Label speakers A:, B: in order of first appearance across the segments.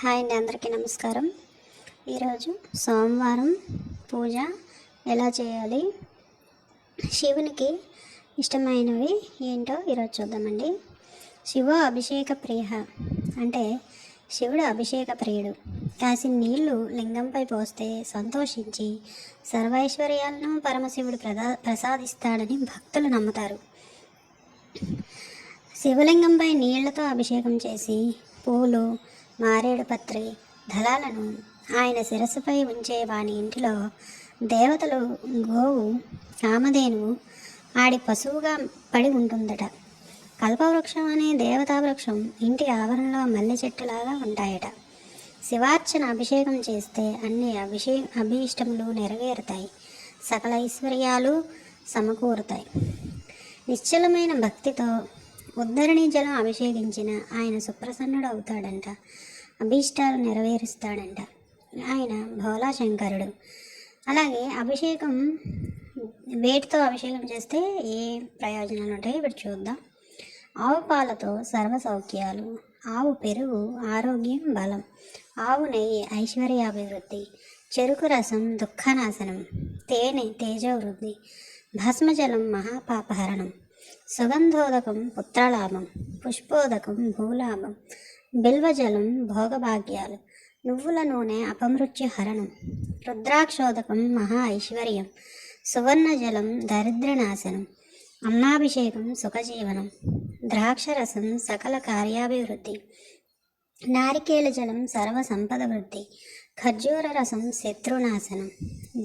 A: Hi అండి అందరికీ నమస్కారం. ఈరోజు సోమవారం పూజ ఎలా చేయాలి? శివునికి ఇష్టమైనవి ఏంటో ఈరోజు చూద్దామండి. శివ అభిషేక ప్రియ అంటే శివుడు అభిషేక ప్రియుడు. కాసిన నీళ్ళు లింగంపై పోస్తే సంతోషించి సర్వైశ్వర్యాలను పరమశివుడు ప్రదా ప్రసాదిస్తాడని భక్తులు నమ్ముతారు. శివలింగంపై నీళ్ళతో అభిషేకం చేసి పూలు మారేడు పత్రి దళాలను ఆయన శిరస్సుపై ఉంచే వాని ఇంటిలో దేవతలు గోవు కామధేనువు ఆడి పశువుగా పడి ఉంటుందట. కల్పవృక్షం అనే దేవతా వృక్షం ఇంటి ఆవరణలో మల్లె చెట్టులాగా ఉంటాయట. శివార్చన అభిషేకం చేస్తే అన్ని అభిషే అభీష్టములు నెరవేరుతాయి. సకల ఐశ్వర్యాలు సమకూరుతాయి. నిశ్చలమైన భక్తితో ఉద్ధరణి జలం అభిషేకించిన ఆయన సుప్రసన్నుడు అవుతాడంట. అభీష్టాలు నెరవేరుస్తాడంట. ఆయన భోలాశంకరుడు అలాగే అభిషేకం వేటితో అభిషేకం చేస్తే ఏ ప్రయోజనాలు ఉంటాయో ఇప్పుడు చూద్దాం. ఆవు పాలతో సర్వ సౌఖ్యాలు ఆవు పెరుగు ఆరోగ్యం బలం ఆవు నెయ్యి ఐశ్వర్యాభివృద్ధి చెరుకు రసం దుఃఖనాశనం తేనె తేజవృద్ధి భస్మజలం మహాపాపహరణం సుగంధోదకం పుత్రలాభం పుష్పోదకం భూలాభం బిల్వజలం భోగభాగ్యాలు నువ్వుల నూనె అపమృత్యు హరణం రుద్రాక్షోదకం మహా ఐశ్వర్యం సువర్ణజలం దరిద్రనాశనం అన్నాభిషేకం సుఖజీవనం ద్రాక్షరసం సకల కార్యాభివృద్ధి నారికేల జలం సర్వ సంపద వృద్ధి ఖర్జూర రసం శత్రునాశనం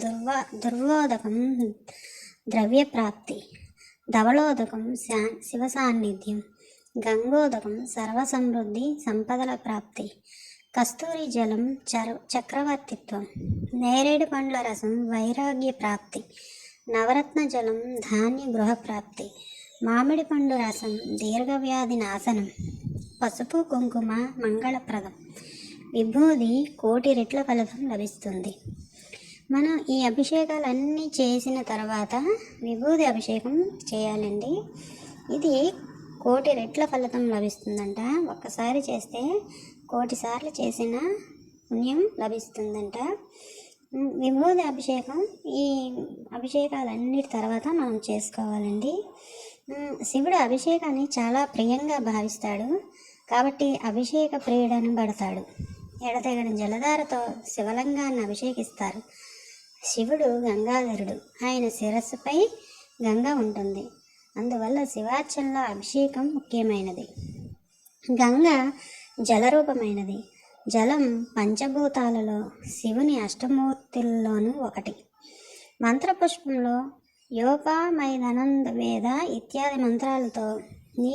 A: దుర్వా దుర్వోదకం ద్రవ్యప్రాప్తి ధవళోదకం శా శివ సాన్నిధ్యం గంగోదకం సర్వసమృద్ధి సంపదల ప్రాప్తి. కస్తూరి జలం చర చక్రవర్తిత్వం. నేరేడు పండ్ల రసం వైరాగ్య ప్రాప్తి. నవరత్న జలం ధాన్య గృహ ప్రాప్తి. మామిడి పండు రసం దీర్ఘవ్యాధి నాశనం. పసుపు కుంకుమ మంగళప్రదం. విభూది కోటి రెట్ల ఫలితం లభిస్తుంది. మనం ఈ అభిషేకాలన్నీ చేసిన తర్వాత విభూది అభిషేకం చేయాలండి. ఇది కోటి రెట్ల ఫలితం లభిస్తుందంట. ఒక్కసారి చేస్తే కోటి సార్లు చేసిన పుణ్యం లభిస్తుందంట. విభూతి విభూది అభిషేకం ఈ అభిషేకాలన్నిటి తర్వాత మనం చేసుకోవాలండి. శివుడు అభిషేకాన్ని చాలా ప్రియంగా భావిస్తాడు. కాబట్టి అభిషేక ప్రియుడని పడతాడు. ఎడతెగని జలధారతో శివలింగాన్ని అభిషేకిస్తారు. శివుడు గంగాధరుడు. ఆయన శిరస్సుపై గంగ ఉంటుంది. అందువల్ల శివార్చనలో అభిషేకం ముఖ్యమైనది. గంగ జలరూపమైనది. జలం పంచభూతాలలో శివుని అష్టమూర్తుల్లోనూ ఒకటి. మంత్రపుష్పంలో యోపా మైదనంద వేద ఇత్యాది మంత్రాలతో నీ